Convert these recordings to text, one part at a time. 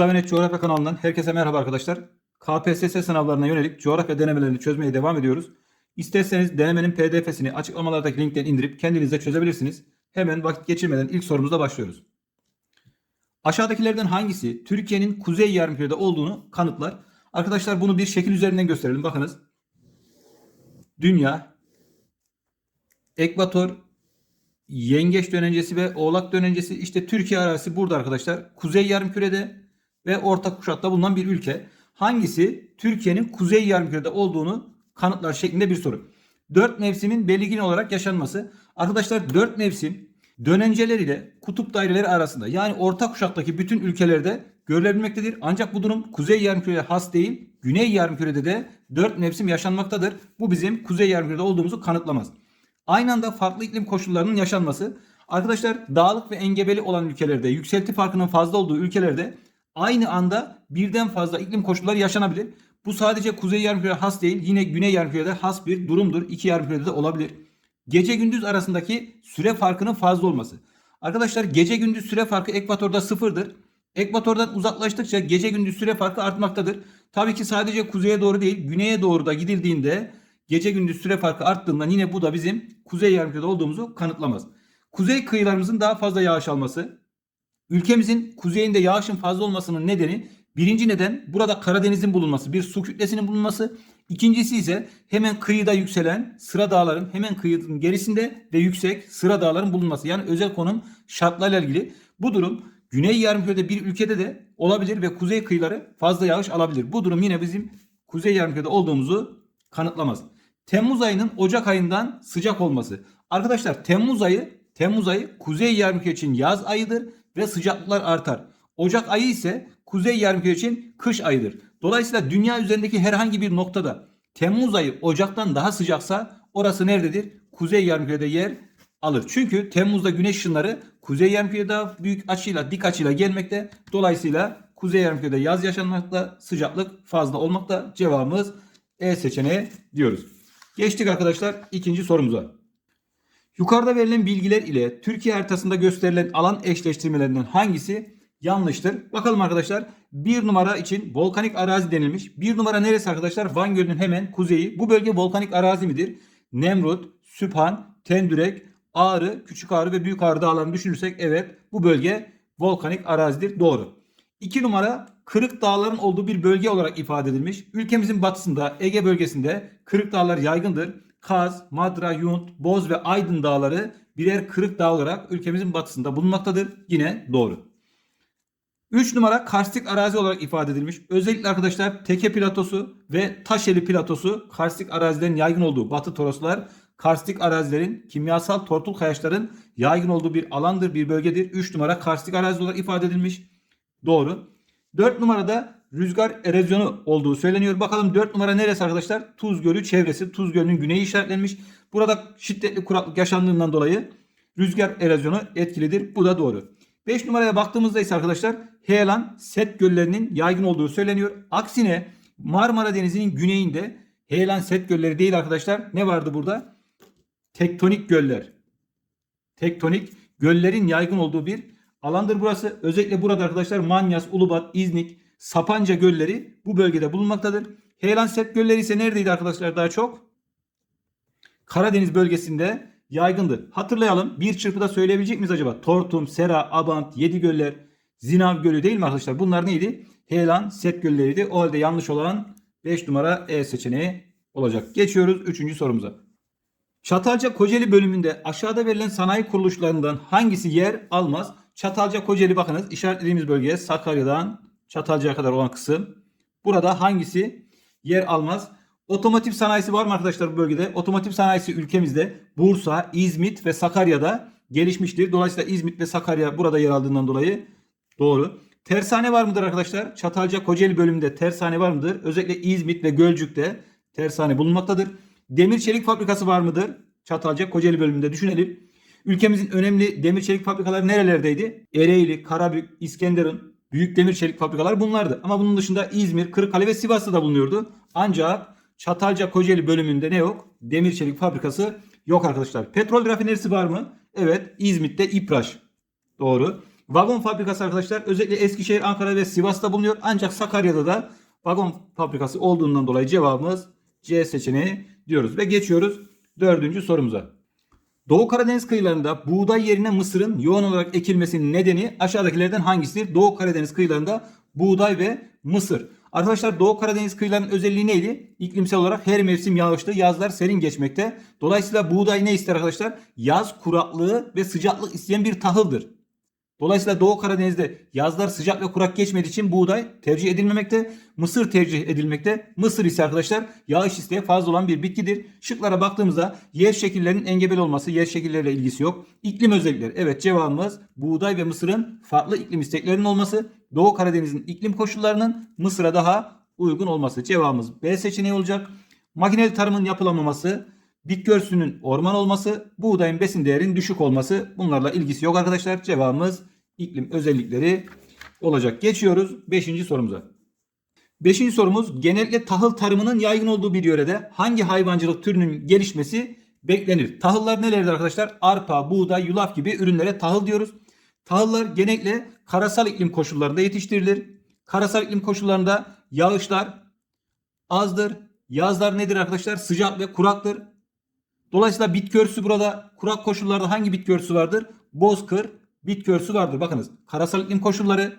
Kısa ve Net Coğrafya kanalından herkese merhaba arkadaşlar. KPSS sınavlarına yönelik coğrafya denemelerini çözmeye devam ediyoruz. İsterseniz denemenin pdf'sini açıklamalardaki linkten indirip kendiniz de çözebilirsiniz. Hemen vakit geçirmeden ilk sorumuzla başlıyoruz. Aşağıdakilerden hangisi Türkiye'nin kuzey yarımkürede olduğunu kanıtlar? Arkadaşlar bunu bir şekil üzerinden gösterelim. Bakınız. Dünya, ekvator, yengeç dönencesi ve oğlak dönencesi işte Türkiye arazisi burada arkadaşlar. Kuzey yarımkürede ve orta kuşakta bulunan bir ülke. Hangisi Türkiye'nin kuzey yarımkürede olduğunu kanıtlar şeklinde bir soru. Dört mevsimin belirgin olarak yaşanması. Arkadaşlar dört mevsim dönenceler ile kutup daireleri arasında yani orta kuşaktaki bütün ülkelerde görülebilmektedir. Ancak bu durum kuzey yarımküreye has değil, güney yarımkürede de dört mevsim yaşanmaktadır. Bu bizim kuzey yarımkürede olduğumuzu kanıtlamaz. Aynı anda farklı iklim koşullarının yaşanması. Arkadaşlar dağlık ve engebeli olan ülkelerde, yükselti farkının fazla olduğu ülkelerde aynı anda birden fazla iklim koşulları yaşanabilir. Bu sadece kuzey yarımküreye has değil, yine güney yarımkürede has bir durumdur. İki yarımkürede de olabilir. Gece gündüz arasındaki süre farkının fazla olması. Arkadaşlar gece gündüz süre farkı ekvatorda sıfırdır. Ekvatordan uzaklaştıkça gece gündüz süre farkı artmaktadır. Tabii ki sadece kuzeye doğru değil, güneye doğru da gidildiğinde gece gündüz süre farkı arttığından yine bu da bizim kuzey yarımkürede olduğumuzu kanıtlamaz. Kuzey kıyılarımızın daha fazla yağış alması, ülkemizin kuzeyinde yağışın fazla olmasının nedeni birinci neden burada Karadeniz'in bulunması, bir su kütlesinin bulunması. İkincisi ise hemen kıyıda yükselen sıra dağların hemen kıyının gerisinde ve yüksek sıra dağların bulunması. Yani özel konum şartlarla ilgili. Bu durum Güney Yarımküre'de bir ülkede de olabilir ve kuzey kıyıları fazla yağış alabilir. Bu durum yine bizim Kuzey Yarımküre'de olduğumuzu kanıtlamaz. Temmuz ayının Ocak ayından sıcak olması. Arkadaşlar Temmuz ayı Temmuz ayı Kuzey Yarımküre için yaz ayıdır ve sıcaklıklar artar. Ocak ayı ise Kuzey Yarımküre için kış ayıdır. Dolayısıyla dünya üzerindeki herhangi bir noktada Temmuz ayı Ocak'tan daha sıcaksa orası nerededir? Kuzey Yarımküre'de yer alır. Çünkü Temmuz'da güneş ışınları Kuzey Yarımküre'de daha büyük açıyla, dik açıyla gelmekte. Dolayısıyla Kuzey Yarımküre'de yaz yaşanmakta, sıcaklık fazla olmakta. Cevabımız E seçeneği diyoruz. Geçtik arkadaşlar ikinci sorumuza. Yukarıda verilen bilgiler ile Türkiye haritasında gösterilen alan eşleştirmelerinden hangisi yanlıştır? Bakalım arkadaşlar. Bir numara için volkanik arazi denilmiş. Bir numara neresi arkadaşlar? Van Gölü'nün hemen kuzeyi. Bu bölge volkanik arazi midir? Nemrut, Süphan, Tendürek, Ağrı, Küçük Ağrı ve Büyük Ağrı dağlarını düşünürsek evet bu bölge volkanik arazidir. Doğru. 2 numara Kırık Dağların olduğu bir bölge olarak ifade edilmiş. Ülkemizin batısında Ege bölgesinde Kırık Dağlar yaygındır. Kaz, Madra, Yunt, Boz ve Aydın dağları birer kırık dağ olarak ülkemizin batısında bulunmaktadır. Yine doğru. 3 numara karstik arazi olarak ifade edilmiş. Özellikle arkadaşlar Teke platosu ve Taşeli platosu karstik arazilerin yaygın olduğu Batı Toroslar karstik arazilerin kimyasal tortul kayaçların yaygın olduğu bir alandır, bir bölgedir. 3 numara karstik arazi olarak ifade edilmiş. Doğru. 4 numarada rüzgar erozyonu olduğu söyleniyor. Bakalım 4 numara neresi arkadaşlar? Tuz Gölü çevresi. Tuz Gölü'nün güneyi işaretlenmiş. Burada şiddetli kuraklık yaşandığından dolayı rüzgar erozyonu etkilidir. Bu da doğru. 5 numaraya baktığımızda ise arkadaşlar heyelan set göllerinin yaygın olduğu söyleniyor. Aksine Marmara Denizi'nin güneyinde heyelan set gölleri değil arkadaşlar. Ne vardı burada? Tektonik göller. Tektonik göllerin yaygın olduğu bir alandır burası. Özellikle burada arkadaşlar Manyas, Ulubat, İznik, Sapanca gölleri bu bölgede bulunmaktadır. Heyelan set gölleri ise neredeydi arkadaşlar daha çok? Karadeniz bölgesinde yaygındı. Hatırlayalım. Bir çırpıda söyleyebilecek miyiz acaba? Tortum, Sera, Abant, Yedigöller, Zinav Gölü değil mi arkadaşlar? Bunlar neydi? Heyelan set gölleriydi. O halde yanlış olan 5 numara E seçeneği olacak. Geçiyoruz 3. sorumuza. Çatalca Kocaeli bölümünde aşağıda verilen sanayi kuruluşlarından hangisi yer almaz? Çatalca Kocaeli bakınız işaretlediğimiz bölge Sakarya'dan Çatalca'ya kadar olan kısım. Burada hangisi yer almaz? Otomotiv sanayisi var mı arkadaşlar bu bölgede? Otomotiv sanayisi ülkemizde Bursa, İzmit ve Sakarya'da gelişmiştir. Dolayısıyla İzmit ve Sakarya burada yer aldığından dolayı doğru. Tersane var mıdır arkadaşlar? Çatalca Kocaeli bölümünde tersane var mıdır? Özellikle İzmit ve Gölcük'te tersane bulunmaktadır. Demir çelik fabrikası var mıdır? Çatalca Kocaeli bölümünde düşünelim. Ülkemizin önemli demir çelik fabrikaları nerelerdeydi? Ereğli, Karabük, İskenderun, büyük demir çelik fabrikalar bunlardı. Ama bunun dışında İzmir, Kırıkkale ve Sivas'ta da bulunuyordu. Ancak Çatalca Kocaeli bölümünde ne yok? Demir çelik fabrikası yok arkadaşlar. Petrol rafinerisi var mı? Evet. İzmit'te İpraş. Doğru. Vagon fabrikası arkadaşlar özellikle Eskişehir, Ankara ve Sivas'ta bulunuyor. Ancak Sakarya'da da vagon fabrikası olduğundan dolayı cevabımız C seçeneği diyoruz. Ve geçiyoruz dördüncü sorumuza. Doğu Karadeniz kıyılarında buğday yerine mısırın yoğun olarak ekilmesinin nedeni aşağıdakilerden hangisidir? Doğu Karadeniz kıyılarında buğday ve mısır. Arkadaşlar Doğu Karadeniz kıyılarının özelliği neydi? İklimsel olarak her mevsim yağışlı, yazlar serin geçmekte. Dolayısıyla buğday ne ister arkadaşlar? Yaz kuraklığı ve sıcaklık isteyen bir tahıldır. Dolayısıyla Doğu Karadeniz'de yazlar sıcak ve kurak geçmediği için buğday tercih edilmemekte. Mısır tercih edilmekte. Mısır ise arkadaşlar yağış isteği fazla olan bir bitkidir. Şıklara baktığımızda yer şekillerinin engebeli olması yer şekilleriyle ilgisi yok. İklim özellikleri. Evet cevabımız buğday ve mısırın farklı iklim isteklerinin olması. Doğu Karadeniz'in iklim koşullarının Mısır'a daha uygun olması. Cevabımız B seçeneği olacak. Makineli tarımın yapılamaması, bitki örtüsünün orman olması, buğdayın besin değerinin düşük olması bunlarla ilgisi yok arkadaşlar. Cevabımız iklim özellikleri olacak. Geçiyoruz 5. sorumuza. 5. sorumuz genellikle tahıl tarımının yaygın olduğu bir yörede hangi hayvancılık türünün gelişmesi beklenir? Tahıllar nelerdir arkadaşlar? Arpa, buğday, yulaf gibi ürünlere tahıl diyoruz. Tahıllar genellikle karasal iklim koşullarında yetiştirilir. Karasal iklim koşullarında yağışlar azdır. Yazlar nedir arkadaşlar? Sıcak ve kuraktır. Dolayısıyla bitki örtüsü burada kurak koşullarda hangi bitki örtüsü vardır? Bozkır bitki örtüsü vardır. Bakınız karasal iklim koşulları,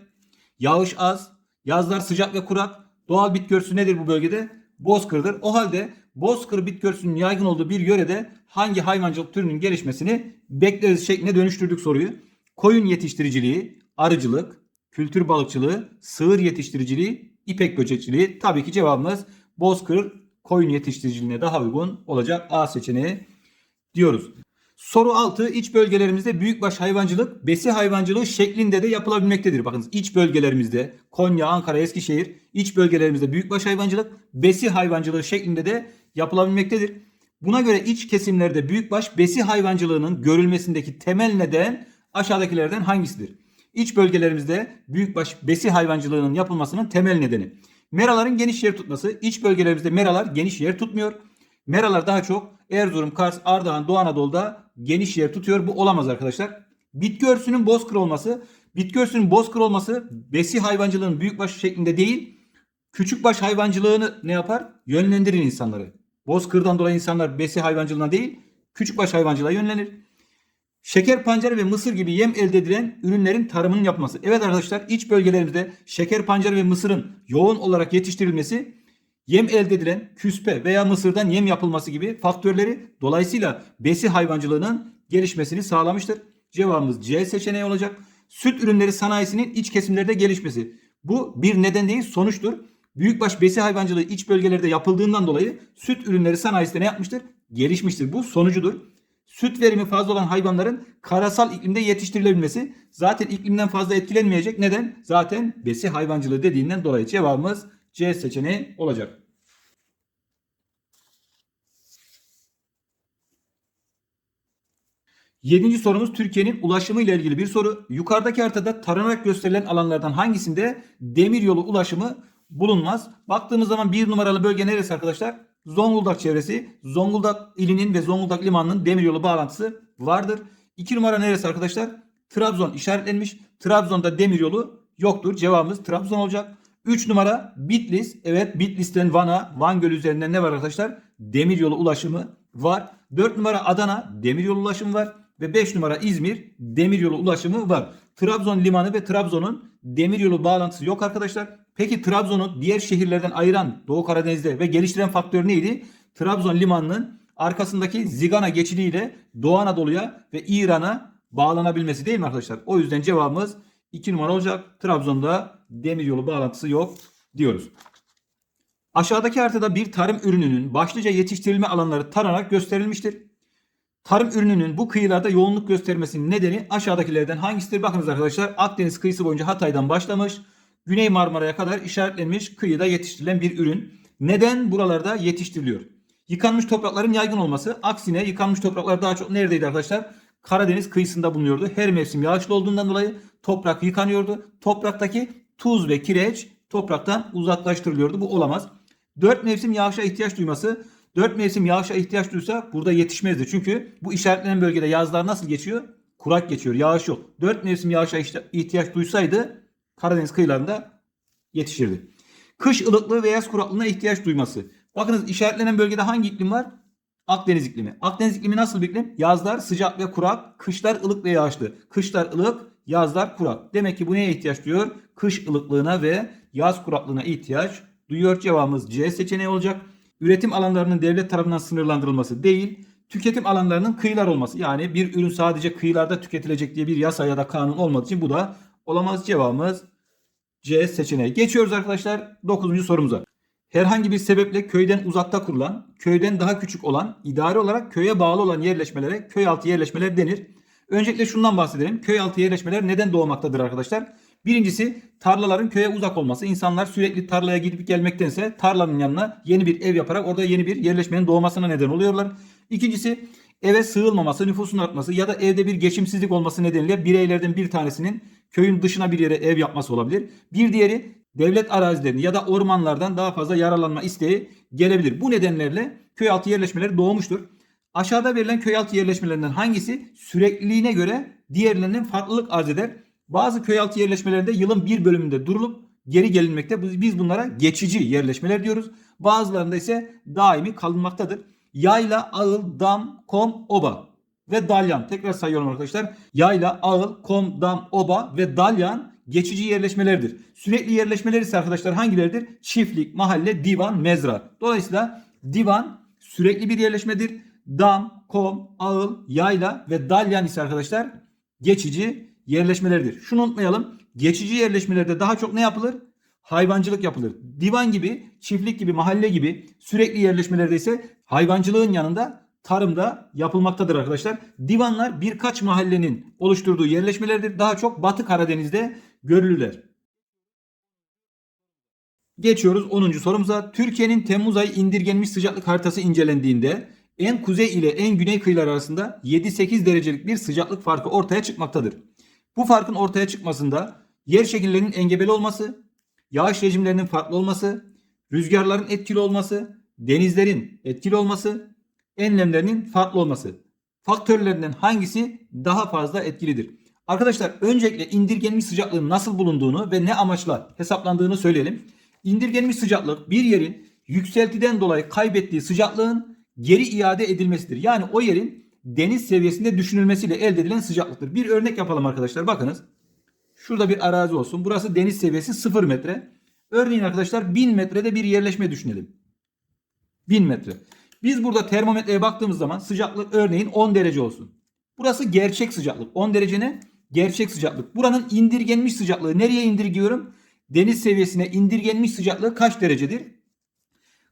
yağış az, yazlar sıcak ve kurak. Doğal bitki örtüsü nedir bu bölgede? Bozkırdır. O halde bozkır bitki örtüsünün yaygın olduğu bir yörede hangi hayvancılık türünün gelişmesini bekleriz şekline dönüştürdük soruyu. Koyun yetiştiriciliği, arıcılık, kültür balıkçılığı, sığır yetiştiriciliği, ipek böcekçiliği. Tabii ki cevabımız bozkır koyun yetiştiriciliğine daha uygun olacak A seçeneği diyoruz. Soru 6 iç bölgelerimizde büyükbaş hayvancılık besi hayvancılığı şeklinde de yapılabilmektedir. Bakınız iç bölgelerimizde Konya, Ankara, Eskişehir iç bölgelerimizde büyükbaş hayvancılık besi hayvancılığı şeklinde de yapılabilmektedir. Buna göre iç kesimlerde büyükbaş besi hayvancılığının görülmesindeki temel neden aşağıdakilerden hangisidir? İç bölgelerimizde büyükbaş besi hayvancılığının yapılmasının temel nedeni. Meraların geniş yer tutması. İç bölgelerimizde meralar geniş yer tutmuyor. Meralar daha çok Erzurum, Kars, Ardahan, Doğu Anadolu'da geniş yer tutuyor. Bu olamaz arkadaşlar. Bitki örtüsünün bozkır olması. Bitki örtüsünün bozkır olması besi hayvancılığının büyükbaş şeklinde değil, küçükbaş hayvancılığını ne yapar? Yönlendirir insanları. Bozkırdan dolayı insanlar besi hayvancılığına değil, küçükbaş hayvancılığa yönlenir. Şeker pancarı ve mısır gibi yem elde edilen ürünlerin tarımının yapılması. Evet arkadaşlar iç bölgelerimizde şeker pancarı ve mısırın yoğun olarak yetiştirilmesi yem elde edilen küspe veya mısırdan yem yapılması gibi faktörleri dolayısıyla besi hayvancılığının gelişmesini sağlamıştır. Cevabımız C seçeneği olacak. Süt ürünleri sanayisinin iç kesimlerde gelişmesi. Bu bir neden değil sonuçtur. Büyükbaş besi hayvancılığı iç bölgelerde yapıldığından dolayı süt ürünleri sanayisi de ne yapmıştır? Gelişmiştir. Bu sonucudur. Süt verimi fazla olan hayvanların karasal iklimde yetiştirilebilmesi zaten iklimden fazla etkilenmeyecek. Neden? Zaten besi hayvancılığı dediğinden dolayı cevabımız C seçeneği olacak. Yedinci sorumuz Türkiye'nin ulaşımı ile ilgili bir soru. Yukarıdaki haritada taranarak gösterilen alanlardan hangisinde demir yolu ulaşımı bulunmaz? Baktığımız zaman bir numaralı bölge neresi arkadaşlar? Zonguldak çevresi. Zonguldak ilinin ve Zonguldak limanının demiryolu bağlantısı vardır. 2 numara neresi arkadaşlar? Trabzon işaretlenmiş. Trabzon'da demiryolu yoktur. Cevabımız Trabzon olacak. 3 numara Bitlis. Evet Bitlis'ten Van'a, Van Gölü üzerinden ne var arkadaşlar? Demiryolu ulaşımı var. 4 numara Adana demiryolu ulaşımı var. Ve 5 numara İzmir demiryolu ulaşımı var. Trabzon limanı ve Trabzon'un demiryolu bağlantısı yok arkadaşlar. Peki Trabzon'u diğer şehirlerden ayıran Doğu Karadeniz'de ve geliştiren faktör neydi? Trabzon limanının arkasındaki Zigana geçidiyle Doğu Anadolu'ya ve İran'a bağlanabilmesi değil mi arkadaşlar? O yüzden cevabımız 2 numara olacak. Trabzon'da demiryolu bağlantısı yok diyoruz. Aşağıdaki haritada bir tarım ürününün başlıca yetiştirilme alanları taranarak gösterilmiştir. Tarım ürününün bu kıyılarda yoğunluk göstermesinin nedeni aşağıdakilerden hangisidir? Bakınız arkadaşlar Akdeniz kıyısı boyunca Hatay'dan başlamış. Güney Marmara'ya kadar işaretlenmiş kıyıda yetiştirilen bir ürün. Neden buralarda yetiştiriliyor? Yıkanmış toprakların yaygın olması. Aksine yıkanmış topraklar daha çok neredeydi arkadaşlar? Karadeniz kıyısında bulunuyordu. Her mevsim yağışlı olduğundan dolayı toprak yıkanıyordu. Topraktaki tuz ve kireç topraktan uzaklaştırılıyordu. Bu olamaz. Dört mevsim yağışa ihtiyaç duyması. Dört mevsim yağışa ihtiyaç duysa burada yetişmezdi. Çünkü bu işaretlenen bölgede yazlar nasıl geçiyor? kurak geçiyor. Yağış yok. 4 mevsim yağışa ihtiyaç duysaydı Karadeniz kıyılarında yetişirdi. Kış ılıklığı ve yaz kuraklığına ihtiyaç duyması. Bakınız işaretlenen bölgede hangi iklim var? Akdeniz iklimi. Akdeniz iklimi nasıl bir iklim? Yazlar sıcak ve kurak, kışlar ılık ve yağışlı. Kışlar ılık, yazlar kurak. Demek ki bu neye ihtiyaç duyuyor? Kış ılıklığına ve yaz kuraklığına ihtiyaç duyuyor. Cevabımız C seçeneği olacak. Üretim alanlarının devlet tarafından sınırlandırılması değil, tüketim alanlarının kıyılar olması. Yani bir ürün sadece kıyılarda tüketilecek diye bir yasa ya da kanun olmadığı için bu da olamaz. Cevabımız C seçeneği. Geçiyoruz arkadaşlar 9. sorumuza. Herhangi bir sebeple köyden uzakta kurulan, köyden daha küçük olan, idari olarak köye bağlı olan yerleşmelere köy altı yerleşmeler denir. Öncelikle şundan bahsedelim. Köy altı yerleşmeler neden doğmaktadır arkadaşlar? Birincisi tarlaların köye uzak olması. İnsanlar sürekli tarlaya gidip gelmektense tarlanın yanına yeni bir ev yaparak orada yeni bir yerleşmenin doğmasına neden oluyorlar. İkincisi eve sığılmaması, nüfusun artması ya da evde bir geçimsizlik olması nedeniyle bireylerden bir tanesinin köyün dışına bir yere ev yapması olabilir. Bir diğeri devlet arazilerini ya da ormanlardan daha fazla yararlanma isteği gelebilir. Bu nedenlerle köy altı yerleşmeleri doğmuştur. Aşağıda verilen köy altı yerleşmelerinden hangisi sürekliliğine göre diğerlerinden farklılık arz eder? Bazı köy altı yerleşmelerinde yılın bir bölümünde durulup geri gelinmekte. Biz bunlara geçici yerleşmeler diyoruz. Bazılarında ise daimi kalınmaktadır. Yayla, ağıl, dam, kom, oba ve dalyan. Tekrar sayıyorum arkadaşlar. Yayla, ağıl, kom, dam, oba ve dalyan geçici yerleşmelerdir. Sürekli yerleşmeler ise arkadaşlar hangileridir? Çiftlik, mahalle, divan, mezra. Dolayısıyla divan sürekli bir yerleşmedir. Dam, kom, ağıl, yayla ve dalyan ise arkadaşlar geçici yerleşmelerdir. Şunu unutmayalım. Geçici yerleşmelerde daha çok ne yapılır? Hayvancılık yapılır. Divan gibi, çiftlik gibi, mahalle gibi sürekli yerleşmelerde ise hayvancılığın yanında tarımda yapılmaktadır arkadaşlar. Divanlar birkaç mahallenin oluşturduğu yerleşmelerdir. Daha çok Batı Karadeniz'de görülürler. Geçiyoruz 10. sorumuza. Türkiye'nin Temmuz ayı indirgenmiş sıcaklık haritası incelendiğinde en kuzey ile en güney kıyılar arasında 7-8 derecelik bir sıcaklık farkı ortaya çıkmaktadır. Bu farkın ortaya çıkmasında yer şekillerinin engebeli olması, yağış rejimlerinin farklı olması, rüzgarların etkili olması, denizlerin etkili olması, enlemlerinin farklı olması. Faktörlerinden hangisi daha fazla etkilidir? Arkadaşlar öncelikle indirgenmiş sıcaklığın nasıl bulunduğunu ve ne amaçla hesaplandığını söyleyelim. İndirgenmiş sıcaklık bir yerin yükseltiden dolayı kaybettiği sıcaklığın geri iade edilmesidir. Yani o yerin deniz seviyesinde düşünülmesiyle elde edilen sıcaklıktır. Bir örnek yapalım arkadaşlar. Bakınız. Şurada bir arazi olsun. Burası deniz seviyesi 0 metre. Örneğin arkadaşlar 1000 metrede bir yerleşme düşünelim. 1000 metre. Biz burada termometreye baktığımız zaman sıcaklık örneğin 10 derece olsun. Burası gerçek sıcaklık. 10 derece ne? Gerçek sıcaklık. Buranın indirgenmiş sıcaklığı nereye indirgiyorum? Deniz seviyesine indirgenmiş sıcaklığı kaç derecedir?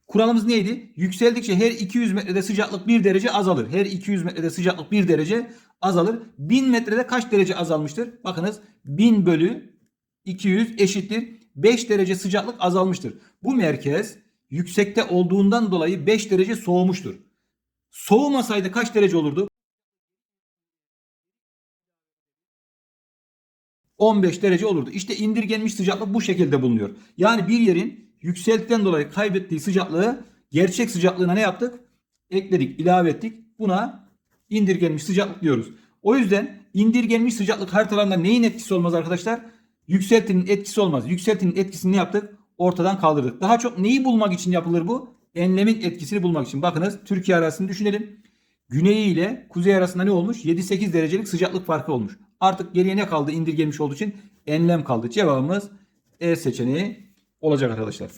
Kuralımız neydi? Yükseldikçe her 200 metrede sıcaklık 1 derece azalır. Her 200 metrede sıcaklık 1 derece azalır. 1000 metrede kaç derece azalmıştır? Bakınız 1000 bölü 200 eşittir. 5 derece sıcaklık azalmıştır. Bu merkez yüksekte olduğundan dolayı 5 derece soğumuştur. Soğumasaydı kaç derece olurdu? 15 derece olurdu. İşte indirgenmiş sıcaklık bu şekilde bulunuyor. Yani bir yerin yükseltiden dolayı kaybettiği sıcaklığı gerçek sıcaklığına ne yaptık? Ekledik, ilave ettik. Buna indirgenmiş sıcaklık diyoruz. O yüzden indirgenmiş sıcaklık haritalarında neyin etkisi olmaz arkadaşlar? Yükseltinin etkisi olmaz. Yükseltinin etkisini ne yaptık? Ortadan kaldırdık. Daha çok neyi bulmak için yapılır bu? Enlemin etkisini bulmak için. Bakınız Türkiye arasını düşünelim. Güneyi ile kuzey arasında ne olmuş? 7-8 derecelik sıcaklık farkı olmuş. Artık geriye ne kaldı? İndirgenmiş olduğu için enlem kaldı. Cevabımız E seçeneği olacak arkadaşlar.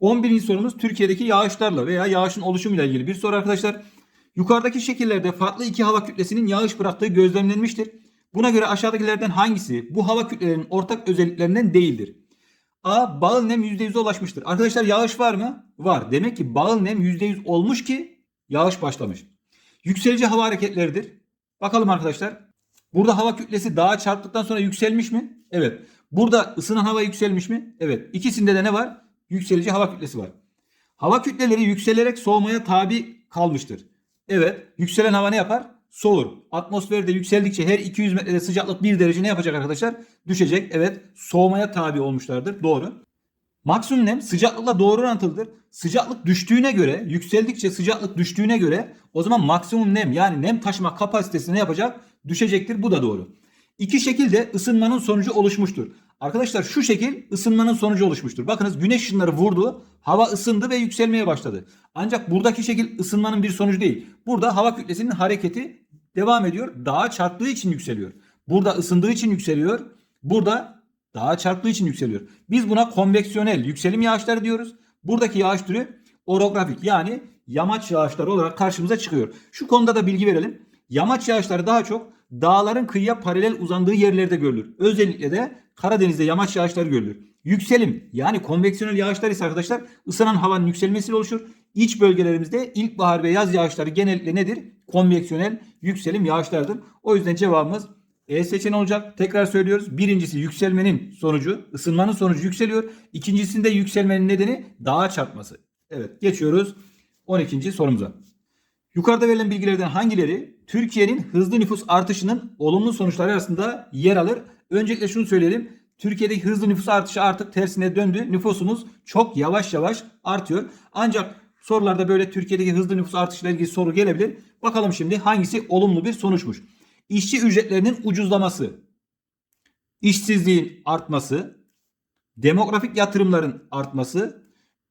11. sorumuz Türkiye'deki yağışlarla veya yağışın oluşumuyla ilgili bir soru arkadaşlar. Yukarıdaki şekillerde farklı iki hava kütlesinin yağış bıraktığı gözlemlenmiştir. Buna göre aşağıdakilerden hangisi bu hava kütlelerinin ortak özelliklerinden değildir? A. Bağıl nem %100'e ulaşmıştır. Arkadaşlar yağış var mı? Var. Demek ki bağıl nem %100 olmuş ki yağış başlamış. Yükselici hava hareketleridir. Bakalım arkadaşlar. Burada hava kütlesi dağa çarptıktan sonra yükselmiş mi? Evet. Burada ısınan hava yükselmiş mi? Evet. İkisinde de ne var? Yükselici hava kütlesi var. Hava kütleleri yükselerek soğumaya tabi kalmıştır. Evet. Yükselen hava ne yapar? Soğur. Atmosferde yükseldikçe her 200 metrede sıcaklık 1 derece ne yapacak arkadaşlar? Düşecek. Evet. Soğumaya tabi olmuşlardır. Doğru. Maksimum nem sıcaklıkla doğru orantılıdır. Sıcaklık düştüğüne göre, yükseldikçe sıcaklık düştüğüne göre o zaman maksimum nem yani nem taşıma kapasitesi ne yapacak? Düşecektir. Bu da doğru. İki şekilde ısınmanın sonucu oluşmuştur. Arkadaşlar şu şekil ısınmanın sonucu oluşmuştur. Bakınız güneş ışınları vurdu, hava ısındı ve yükselmeye başladı. Ancak buradaki şekil ısınmanın bir sonucu değil. Burada hava kütlesinin hareketi devam ediyor. Dağa çarptığı için yükseliyor. Burada ısındığı için yükseliyor. Burada dağa çarptığı için yükseliyor. Biz buna konveksiyonel yükselim yağışları diyoruz. Buradaki yağış türü orografik yani yamaç yağışları olarak karşımıza çıkıyor. Şu konuda da bilgi verelim. Yamaç yağışları daha çok dağların kıyıya paralel uzandığı yerlerde görülür. Özellikle de Karadeniz'de yamaç yağışları görülür. Yükselim yani konveksiyonel yağışlar ise arkadaşlar ısınan havanın yükselmesiyle oluşur. İç bölgelerimizde ilkbahar ve yaz yağışları genellikle nedir? Konveksiyonel yükselim yağışlardır. O yüzden cevabımız E seçeneği olacak. Tekrar söylüyoruz. Birincisi yükselmenin sonucu, ısınmanın sonucu yükseliyor. İkincisinde yükselmenin nedeni dağa çarpması. Evet geçiyoruz 12. sorumuza. Yukarıda verilen bilgilerden hangileri Türkiye'nin hızlı nüfus artışının olumlu sonuçları arasında yer alır? Öncelikle şunu söyleyelim. Türkiye'deki hızlı nüfus artışı artık tersine döndü. Nüfusumuz çok yavaş yavaş artıyor. Ancak sorularda böyle Türkiye'deki hızlı nüfus artışıyla ilgili soru gelebilir. Bakalım şimdi hangisi olumlu bir sonuçmuş. İşçi ücretlerinin ucuzlaması, işsizliğin artması, demografik yatırımların artması,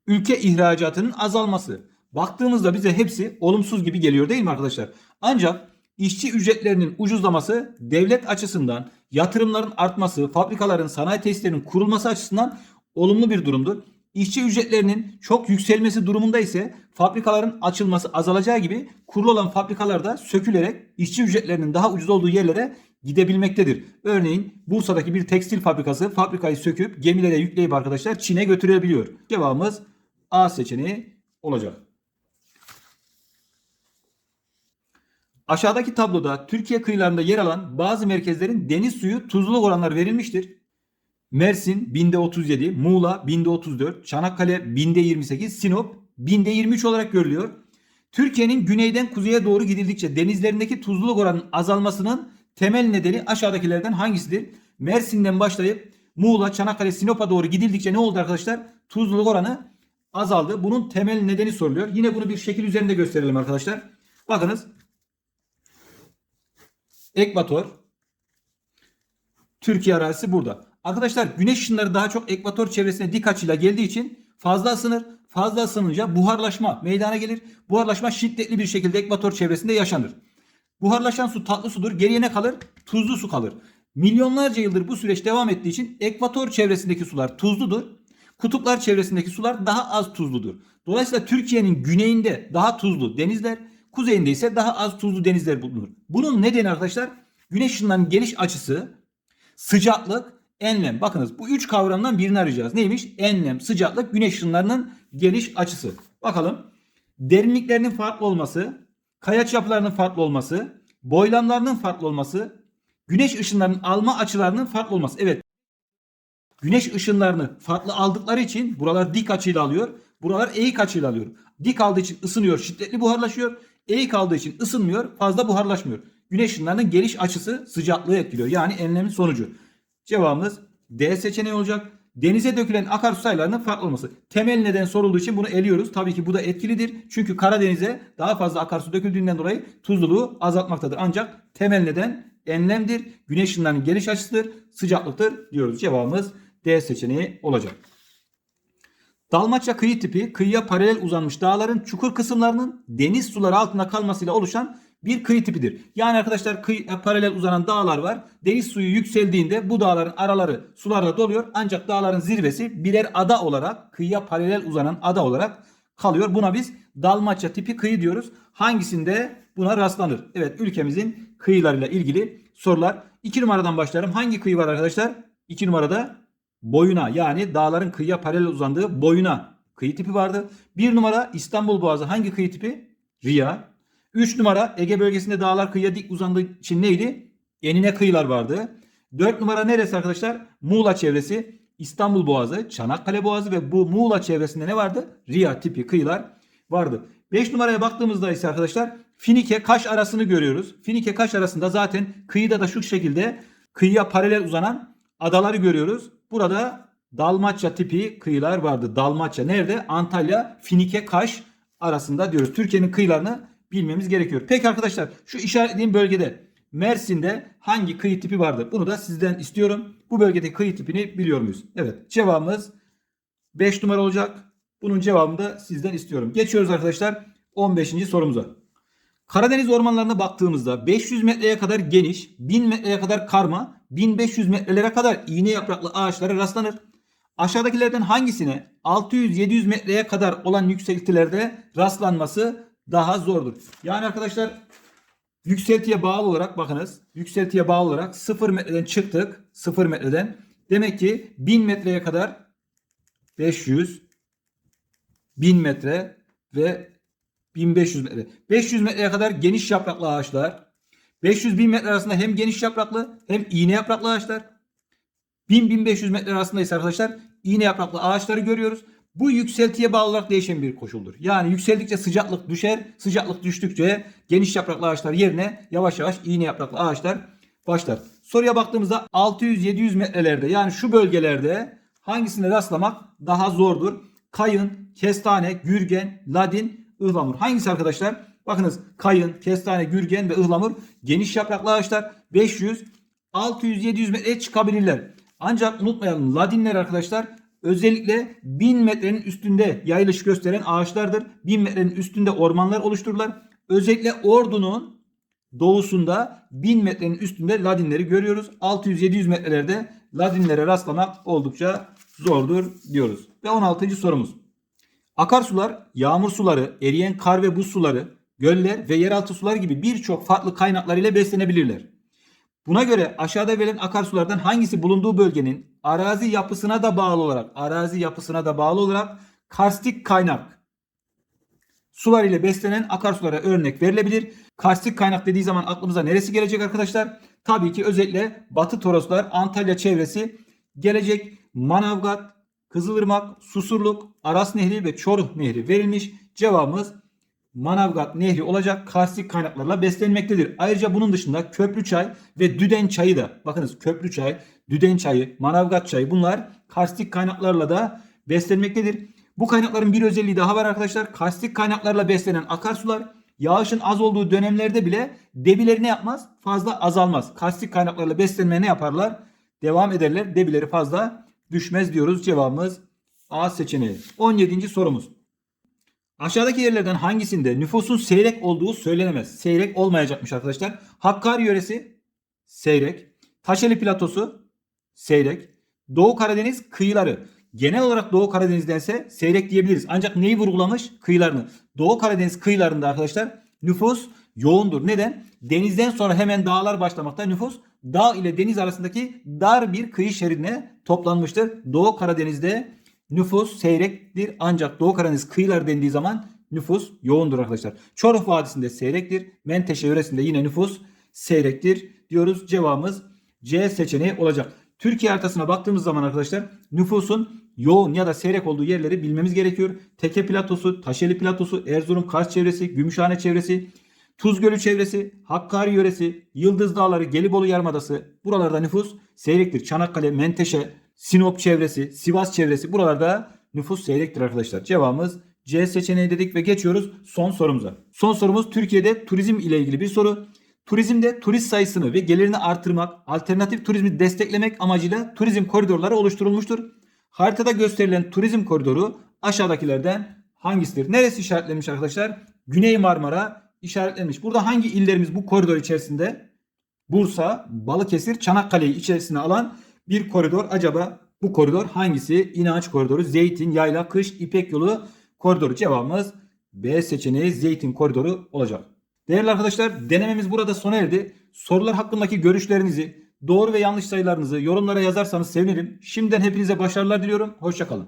ülke ihracatının azalması. Baktığımızda bize hepsi olumsuz gibi geliyor değil mi arkadaşlar? Ancak işçi ücretlerinin ucuzlaması devlet açısından yatırımların artması, fabrikaların, sanayi tesislerinin kurulması açısından olumlu bir durumdur. İşçi ücretlerinin çok yükselmesi durumunda ise fabrikaların açılması azalacağı gibi kurulu olan fabrikalarda sökülerek işçi ücretlerinin daha ucuz olduğu yerlere gidebilmektedir. Örneğin Bursa'daki bir tekstil fabrikası fabrikayı söküp gemilere yükleyip arkadaşlar Çin'e götürebiliyor. Cevabımız A seçeneği olacak. Aşağıdaki tabloda Türkiye kıyılarında yer alan bazı merkezlerin deniz suyu tuzluluk oranları verilmiştir. Mersin binde 37, Muğla binde 34, Çanakkale binde 28, Sinop binde 23 olarak görülüyor. Türkiye'nin güneyden kuzeye doğru gidildikçe denizlerindeki tuzluluk oranının azalmasının temel nedeni aşağıdakilerden hangisidir? Mersin'den başlayıp Muğla, Çanakkale, Sinop'a doğru gidildikçe ne oldu arkadaşlar? Tuzluluk oranı azaldı. Bunun temel nedeni soruluyor. Yine bunu bir şekil üzerinde gösterelim arkadaşlar. Bakınız. Ekvator. Türkiye arazisi burada. Arkadaşlar güneş ışınları daha çok ekvator çevresine dik açıyla geldiği için fazla ısınır. Fazla ısınınca buharlaşma meydana gelir. Buharlaşma şiddetli bir şekilde ekvator çevresinde yaşanır. Buharlaşan su tatlı sudur. Geriye ne kalır? Tuzlu su kalır. Milyonlarca yıldır bu süreç devam ettiği için ekvator çevresindeki sular tuzludur. Kutuplar çevresindeki sular daha az tuzludur. Dolayısıyla Türkiye'nin güneyinde daha tuzlu denizler, kuzeyinde ise daha az tuzlu denizler bulunur. Bunun nedeni arkadaşlar güneş ışınlarının geliş açısı, sıcaklık, enlem. Bakınız bu üç kavramdan birini arayacağız. Neymiş? Enlem, sıcaklık, güneş ışınlarının geliş açısı. Bakalım. Derinliklerinin farklı olması, kayaç yapılarının farklı olması, boylamlarının farklı olması, güneş ışınlarının alma açılarının farklı olması. Evet. Güneş ışınlarını farklı aldıkları için buralar dik açıyla alıyor. Buralar eğik açıyla alıyor. Dik aldığı için ısınıyor, şiddetli buharlaşıyor. Eğik aldığı için ısınmıyor, fazla buharlaşmıyor. Güneş ışınlarının geliş açısı sıcaklığı etkiliyor. Yani enlemin sonucu. Cevabımız D seçeneği olacak. Denize dökülen akarsu sayılarının farklı olması. Temel neden sorulduğu için bunu eliyoruz. Tabii ki bu da etkilidir. Çünkü Karadeniz'e daha fazla akarsu döküldüğünden dolayı tuzluluğu azaltmaktadır. Ancak temel neden enlemdir. Güneş ışınlarının geliş açısıdır. Sıcaklıktır diyoruz. Cevabımız D seçeneği olacak. Dalmaçya kıyı tipi kıyıya paralel uzanmış dağların çukur kısımlarının deniz suları altında kalmasıyla oluşan bir kıyı tipidir. Yani arkadaşlar kıyıya paralel uzanan dağlar var. Deniz suyu yükseldiğinde bu dağların araları sularla doluyor. Ancak dağların zirvesi birer ada olarak kıyıya paralel uzanan ada olarak kalıyor. Buna biz Dalmaçya tipi kıyı diyoruz. Hangisinde buna rastlanır? Evet ülkemizin kıyılarıyla ilgili sorular. 2 numaradan başlarım. Hangi kıyı var arkadaşlar? 2 numarada boyuna yani dağların kıyıya paralel uzandığı boyuna kıyı tipi vardı. 1 numara İstanbul Boğazı hangi kıyı tipi? Riya. 3 numara Ege bölgesinde dağlar kıyıya dik uzandığı için neydi? Enine kıyılar vardı. 4 numara neresi arkadaşlar? Muğla çevresi, İstanbul Boğazı, Çanakkale Boğazı ve bu Muğla çevresinde ne vardı? Riya tipi kıyılar vardı. 5 numaraya baktığımızda ise arkadaşlar Finike Kaş arasını görüyoruz. Finike Kaş arasında zaten kıyıda da şu şekilde kıyıya paralel uzanan adaları görüyoruz. Burada Dalmaçya tipi kıyılar vardı. Dalmaçya nerede? Antalya, Finike, Kaş arasında diyoruz. Türkiye'nin kıyılarını bilmemiz gerekiyor. Peki arkadaşlar şu işaretlediğim bölgede Mersin'de hangi kıyı tipi vardır? Bunu da sizden istiyorum. Bu bölgede kıyı tipini biliyor muyuz? Evet cevabımız 5 numara olacak. Bunun cevabını da sizden istiyorum. Geçiyoruz arkadaşlar 15. sorumuza. Karadeniz ormanlarına baktığımızda 500 metreye kadar geniş, 1000 metreye kadar karma, 1500 metrelere kadar iğne yapraklı ağaçlara rastlanır. Aşağıdakilerden hangisine 600-700 metreye kadar olan yükseltilerde rastlanması daha zordur? Yani arkadaşlar yükseltiye bağlı olarak bakınız. Yükseltiye bağlı olarak 0 metreden çıktık. 0 metreden. Demek ki 1000 metreye kadar 500 1000 metre ve 1500 metre. 500 metreye kadar geniş yapraklı ağaçlar. 500 1000 metre arasında hem geniş yapraklı hem iğne yapraklı ağaçlar. 1000-1500 metre arasında ise arkadaşlar iğne yapraklı ağaçları görüyoruz. Bu yükseltiye bağlı olarak değişen bir koşuldur. Yani yükseldikçe sıcaklık düşer. Sıcaklık düştükçe geniş yapraklı ağaçlar yerine yavaş yavaş iğne yapraklı ağaçlar başlar. Soruya baktığımızda 600-700 metrelerde yani şu bölgelerde hangisine rastlamak daha zordur? Kayın, kestane, gürgen, ladin, ıhlamur. Hangisi arkadaşlar? Bakınız kayın, kestane, gürgen ve ıhlamur geniş yapraklı ağaçlar 500 600-700 metreye çıkabilirler. Ancak unutmayalım ladinler arkadaşlar özellikle 1000 metrenin üstünde yayılış gösteren ağaçlardır. 1000 metrenin üstünde ormanlar oluştururlar. Özellikle Ordu'nun doğusunda 1000 metrenin üstünde ladinleri görüyoruz. 600-700 metrelerde ladinlere rastlamak oldukça zordur diyoruz. Ve 16. sorumuz. Akarsular, yağmur suları, eriyen kar ve buz suları, göller ve yeraltı suları gibi birçok farklı kaynaklar ile beslenebilirler. Buna göre aşağıda verilen akarsulardan hangisi bulunduğu bölgenin arazi yapısına da bağlı olarak arazi yapısına da bağlı olarak karstik kaynak sular ile beslenen akarsulara örnek verilebilir. Karstik kaynak dediği zaman aklımıza neresi gelecek arkadaşlar? Tabii ki özellikle Batı Toroslar, Antalya çevresi gelecek. Manavgat, Kızılırmak, Susurluk, Aras Nehri ve Çoruh Nehri verilmiş. Cevabımız Manavgat Nehri olacak karstik kaynaklarla beslenmektedir. Ayrıca bunun dışında köprü çay ve düden çayı da bakınız köprü çay, düden çayı, Manavgat çayı bunlar karstik kaynaklarla da beslenmektedir. Bu kaynakların bir özelliği daha var arkadaşlar. Karstik kaynaklarla beslenen akarsular yağışın az olduğu dönemlerde bile debileri ne yapmaz? Fazla azalmaz. Karstik kaynaklarla beslenmeye ne yaparlar? Devam ederler. Debileri fazla düşmez diyoruz. Cevabımız A seçeneği. 17. sorumuz. Aşağıdaki yerlerden hangisinde nüfusun seyrek olduğu söylenemez. Seyrek olmayacakmış arkadaşlar. Hakkari yöresi seyrek. Taşeli platosu seyrek. Doğu Karadeniz kıyıları. Genel olarak Doğu Karadeniz'dense seyrek diyebiliriz. Ancak neyi vurgulamış? Kıyılarını. Doğu Karadeniz kıyılarında arkadaşlar nüfus yoğundur. Neden? Denizden sonra hemen dağlar başlamakta. Nüfus dağ ile deniz arasındaki dar bir kıyı şeridine toplanmıştır. Doğu Karadeniz'de nüfus seyrektir ancak Doğu Karadeniz kıyılar dendiği zaman nüfus yoğundur arkadaşlar. Çoruh Vadisi'nde seyrektir. Menteşe yöresinde yine nüfus seyrektir diyoruz. Cevabımız C seçeneği olacak. Türkiye haritasına baktığımız zaman arkadaşlar nüfusun yoğun ya da seyrek olduğu yerleri bilmemiz gerekiyor. Teke platosu, Taşeli platosu, Erzurum, Kars çevresi, Gümüşhane çevresi, Tuz Gölü çevresi, Hakkari yöresi, Yıldız Dağları, Gelibolu Yarımadası buralarda nüfus seyrektir. Çanakkale, Menteşe, Sinop çevresi, Sivas çevresi buralarda nüfus seyrektir arkadaşlar. Cevabımız C seçeneği dedik ve geçiyoruz son sorumuza. Son sorumuz Türkiye'de turizm ile ilgili bir soru. Turizmde turist sayısını ve gelirini artırmak, alternatif turizmi desteklemek amacıyla turizm koridorları oluşturulmuştur. Haritada gösterilen turizm koridoru aşağıdakilerden hangisidir? Neresi işaretlenmiş arkadaşlar? Güney Marmara işaretlenmiş. Burada hangi illerimiz bu koridor içerisinde? Bursa, Balıkesir, Çanakkale'yi içerisine alan bir koridor. Acaba bu koridor hangisi? İnanç koridoru, Zeytin, Yayla, Kış, İpek yolu koridoru. Cevabımız B seçeneği Zeytin koridoru olacak. Değerli arkadaşlar denememiz burada sona erdi. Sorular hakkındaki görüşlerinizi, doğru ve yanlış sayılarınızı yorumlara yazarsanız sevinirim. Şimdiden hepinize başarılar diliyorum. Hoşçakalın.